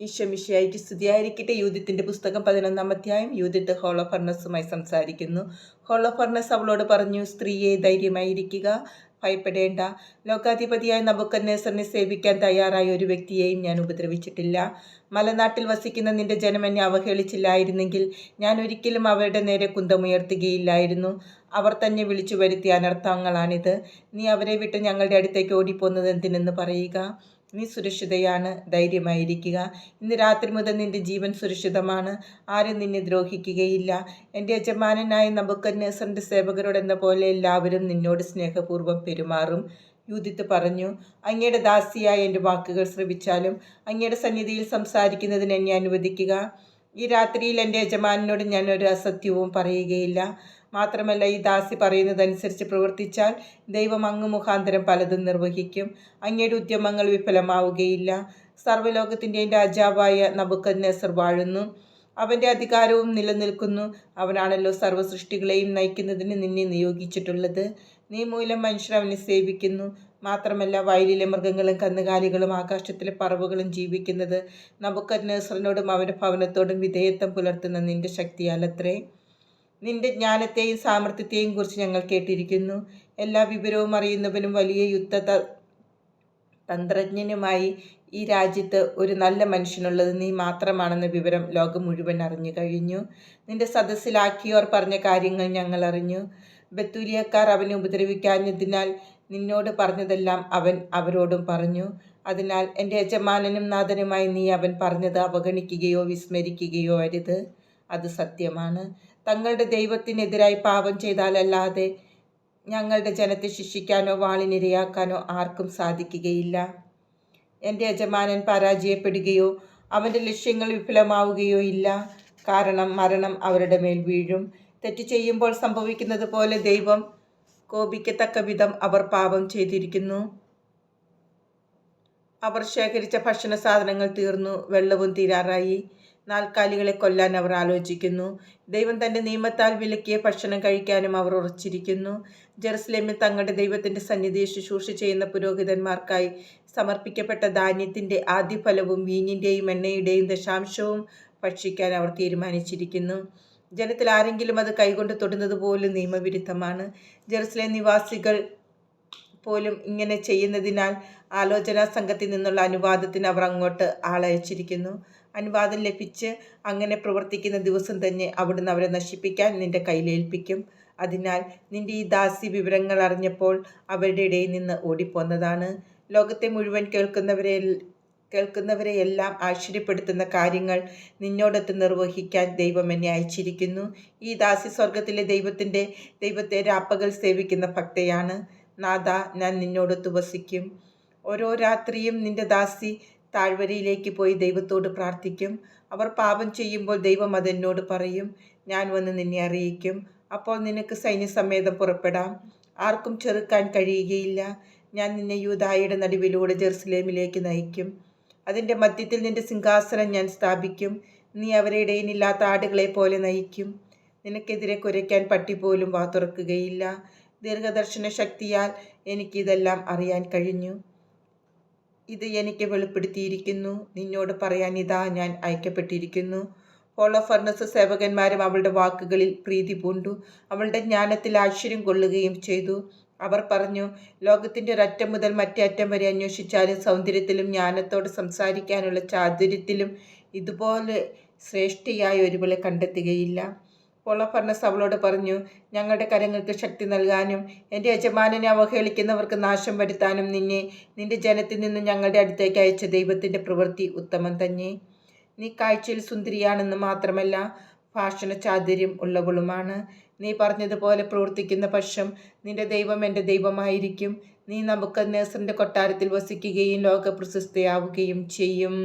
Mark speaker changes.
Speaker 1: ഈശ്വമിഷയായിട്ട് സ്തുതിയായിരിക്കട്ടെ. യൂതിത്തിന്റെ പുസ്തകം പതിനൊന്നാം അധ്യായം. യൂതിത്ത് ഹോളോഫർണസുമായി സംസാരിക്കുന്നു. ഹോളോഫർണസ് അവളോട് പറഞ്ഞു സ്ത്രീയെ ധൈര്യമായിരിക്കുക ഭയപ്പെടേണ്ട. ലോകാധിപതിയായ നബുക്കന്നേസറിനെ സേവിക്കാൻ തയ്യാറായ ഒരു വ്യക്തിയെയും ഞാൻ ഉപദ്രവിച്ചിട്ടില്ല. മലനാട്ടിൽ വസിക്കുന്ന നിന്റെ ജനം എന്നെ അവഹേളിച്ചില്ലായിരുന്നെങ്കിൽ ഞാൻ ഒരിക്കലും അവരുടെ നേരെ കുന്തമുയർത്തുകയില്ലായിരുന്നു. അവർ തന്നെ വിളിച്ചു വരുത്തിയ അനർത്ഥങ്ങളാണിത്. നീ അവരെ വിട്ട് ഞങ്ങളുടെ അടുത്തേക്ക് ഓടിപ്പോന്നത് എന്തിനെന്ന് പറയുക? നീ സുരക്ഷിതയാണ് ധൈര്യമായിരിക്കുക. ഇന്ന് രാത്രി മുതൽ നിന്റെ ജീവൻ സുരക്ഷിതമാണ്. ആരും നിന്നെ ദ്രോഹിക്കുകയില്ല. എന്റെ യജമാനനായ നബുക്കന്നേസറിന്റെ സേവകരോട് എന്ന പോലെ എല്ലാവരും നിന്നോട് സ്നേഹപൂർവം പെരുമാറും. യൂതിത്ത് പറഞ്ഞു അങ്ങയുടെ ദാസിയായ എന്റെ വാക്കുകൾ ശ്രവിച്ചാലും അങ്ങയുടെ സന്നിധിയിൽ സംസാരിക്കുന്നതിന് എന്നെ അനുവദിക്കുക. ഈ രാത്രിയിൽ എന്റെ യജമാനോട് ഞാൻ ഒരു അസത്യവും പറയുകയില്ല. മാത്രമല്ല ഈ ദാസി പറയുന്നതനുസരിച്ച് പ്രവർത്തിച്ചാൽ ദൈവം അങ്ങ് മുഖാന്തരം പലതും നിർവഹിക്കും. അങ്ങയുടെ ഉദ്യമങ്ങൾ വിഫലമാവുകയില്ല. സർവലോകത്തിന്റെയും രാജാവായ നബുക്കന്നസർ വാഴുന്നു. അവന്റെ അധികാരവും നിലനിൽക്കുന്നു. അവനാണല്ലോ സർവ സൃഷ്ടികളെയും നയിക്കുന്നതിന് നിന്നെ നിയോഗിച്ചിട്ടുള്ളത്. നീ മൂലം മനുഷ്യർ അവനെ സേവിക്കുന്നു. മാത്രമല്ല വയലിലെ മൃഗങ്ങളും കന്നുകാലികളും ആകാശത്തിലെ പറവുകളും ജീവിക്കുന്നത്. നമുക്ക് നേസറിനോടും അവന്റെ ഭവനത്തോടും വിധേയത്വം പുലർത്തുന്ന നിന്റെ ശക്തിയാലത്രേ. നിന്റെ ജ്ഞാനത്തെയും സാമർഥ്യത്തെയും കുറിച്ച് ഞങ്ങൾ കേട്ടിരിക്കുന്നു. എല്ലാ വിവരവും അറിയുന്നവനും വലിയ യുദ്ധ തന്ത്രജ്ഞനുമായി ഈ രാജ്യത്ത് ഒരു നല്ല മനുഷ്യനുള്ളത് നീ മാത്രമാണെന്ന വിവരം ലോകം മുഴുവൻ അറിഞ്ഞു കഴിഞ്ഞു. നിന്റെ സദസ്സിലാക്കിയോർ പറഞ്ഞ കാര്യങ്ങൾ ഞങ്ങൾ അറിഞ്ഞു. ബത്തൂലിയക്കാർ അവനെ ഉപദ്രവിക്കാഞ്ഞതിനാൽ നിന്നോട് പറഞ്ഞതെല്ലാം അവൻ അവരോടും പറഞ്ഞു. അതിനാൽ എന്റെ യജമാനനും നാഥനുമായി നീ അവൻ പറഞ്ഞത് അവഗണിക്കുകയോ വിസ്മരിക്കുകയോ അരുത്. അത് സത്യമാണ്. തങ്ങളുടെ ദൈവത്തിനെതിരായി പാപം ചെയ്താലല്ലാതെ ഞങ്ങളുടെ ജനത്തെ ശിക്ഷിക്കാനോ വാളിനിരയാക്കാനോ ആർക്കും സാധിക്കുകയില്ല. എന്റെ യജമാനൻ പരാജയപ്പെടുകയോ അവന്റെ ലക്ഷ്യങ്ങൾ വിഫലമാവുകയോ ഇല്ല. കാരണം മരണം അവരുടെ മേൽ വീഴും. തെറ്റ് ചെയ്യുമ്പോൾ സംഭവിക്കുന്നത് പോലെ ദൈവം കോപിക്കത്തക്ക വിധം അവർ പാപം ചെയ്തിരിക്കുന്നു. അവർ ശേഖരിച്ച ഭക്ഷണ സാധനങ്ങൾ തീർന്നു. വെള്ളവും തീരാറായി. നാൽക്കാലികളെ കൊല്ലാൻ അവർ ആലോചിക്കുന്നു. ദൈവം തന്റെ നിയമത്താൽ വിലക്കിയ ഭക്ഷണം കഴിക്കാനും അവർ ഉറച്ചിരിക്കുന്നു. ജെറുസലേമിൽ തങ്ങളുടെ ദൈവത്തിന്റെ സന്നിധിയെ ശുശ്രൂഷ ചെയ്യുന്ന പുരോഹിതന്മാർക്കായി സമർപ്പിക്കപ്പെട്ട ധാന്യത്തിന്റെ ആദ്യഫലവും വീഞ്ഞിന്റെയും എണ്ണയുടെയും ദശാംശവും ഭക്ഷിക്കാൻ അവർ തീരുമാനിച്ചിരിക്കുന്നു. ജനത്തിൽ ആരെങ്കിലും അത് കൈകൊണ്ട് തൊടുന്നത് പോലും നിയമവിരുദ്ധമാണ്. ജെറുസലേം നിവാസികൾ പോലും ഇങ്ങനെ ചെയ്യുന്നതിനാൽ ആലോചനാ സംഘത്തിൽ നിന്നുള്ള അനുവാദത്തിന് അവർ അങ്ങോട്ട് ആളയച്ചിരിക്കുന്നു. അനുവാദം ലഭിച്ച് അങ്ങനെ പ്രവർത്തിക്കുന്ന ദിവസം തന്നെ അവിടുന്ന് അവരെ നശിപ്പിക്കാൻ നിന്റെ കയ്യിലേൽപ്പിക്കും അതിനാൽ നിന്റെ ഈ ദാസി വിവരങ്ങൾ അറിഞ്ഞപ്പോൾ അവരുടെ ഇടയിൽ നിന്ന് ഓടിപ്പോന്നതാണ്. ലോകത്തെ മുഴുവൻ കേൾക്കുന്നവരെ കേൾക്കുന്നവരെ എല്ലാം ആശ്ചര്യപ്പെടുത്തുന്ന കാര്യങ്ങൾ നിന്നോടൊത്ത് നിർവഹിക്കാൻ ദൈവം എന്നെ അയച്ചിരിക്കുന്നു. ഈ ദാസി സ്വർഗത്തിലെ ദൈവത്തിന്റെ ദൈവത്തെ രാപ്പകൽ സേവിക്കുന്ന ഭക്തയാണ്. നാഥ ഞാൻ നിന്നോടൊത്ത് വസിക്കും. ഓരോ രാത്രിയും നിന്റെ ദാസി താഴ്വരയിലേക്ക് പോയി ദൈവത്തോട് പ്രാർത്ഥിക്കും. അവർ പാപം ചെയ്യുമ്പോൾ ദൈവം അതെന്നോട് പറയും. ഞാൻ വന്ന് നിന്നെ അറിയിക്കും. അപ്പോൾ നിനക്ക് സൈന്യസമേതം പുറപ്പെടാം. ആർക്കും ചെറുക്കാൻ കഴിയുകയില്ല. ഞാൻ നിന്നെ യൂതായുടെ നടുവിലൂടെ ജെറുസലേമിലേക്ക് നയിക്കും. അതിന്റെ മധ്യത്തിൽ നിന്റെ സിംഹാസനം ഞാൻ സ്ഥാപിക്കും. നീ അവരെ ഇടയിനില്ലാത്ത ആടുകളെ പോലെ നയിക്കും. നിനക്കെതിരെ കുരയ്ക്കാൻ പട്ടി പോലും വാ തുറക്കുകയില്ല. ദീർഘദർശന ശക്തിയാൽ എനിക്കിതെല്ലാം അറിയാൻ കഴിഞ്ഞു. ഇത് എനിക്ക് വെളിപ്പെടുത്തിയിരിക്കുന്നു. നിന്നോട് പറയാൻ ഇതാ ഞാൻ അയക്കപ്പെട്ടിരിക്കുന്നു. ഹോളോഫർണസ് സേവകന്മാരും അവളുടെ വാക്കുകളിൽ പ്രീതി പൂണ്ടു. അവളുടെ ജ്ഞാനത്തിൽ ആശ്ചര്യം കൊള്ളുകയും ചെയ്തു. അവർ പറഞ്ഞു ലോകത്തിന്റെ ഒരറ്റം മുതൽ മറ്റേ അറ്റം വരെ അന്വേഷിച്ചാലും സൗന്ദര്യത്തിലും ജ്ഞാനത്തോട് സംസാരിക്കാനുള്ള ചാതുര്യത്തിലും ഇതുപോലെ ശ്രേഷ്ഠയായ ഒരുവളെ കണ്ടെത്തുകയില്ല. പൊളഫർണസ് അവളോട് പറഞ്ഞു ഞങ്ങളുടെ കരങ്ങൾക്ക് ശക്തി നൽകാനും എന്റെ യജമാനനെ അവഹേളിക്കുന്നവർക്ക് നാശം വരുത്താനും നിന്നെ നിന്റെ ജനത്തിൽ നിന്ന് ഞങ്ങളുടെ അടുത്തേക്ക് അയച്ച ദൈവത്തിന്റെ പ്രവൃത്തി ഉത്തമം തന്നെ. നീ കാഴ്ചയിൽ സുന്ദരിയാണെന്ന് മാത്രമല്ല ഭാഷണ ചാതുര്യം ഉള്ളവളുമാണ്. നീ പറഞ്ഞതുപോലെ പ്രവർത്തിക്കുന്ന പക്ഷം നിന്റെ ദൈവം എന്റെ ദൈവമായിരിക്കും. നീ നമുക്ക് നേസറിന്റെ കൊട്ടാരത്തിൽ വസിക്കുകയും ലോക പ്രശസ്തയാവുകയും ചെയ്യും.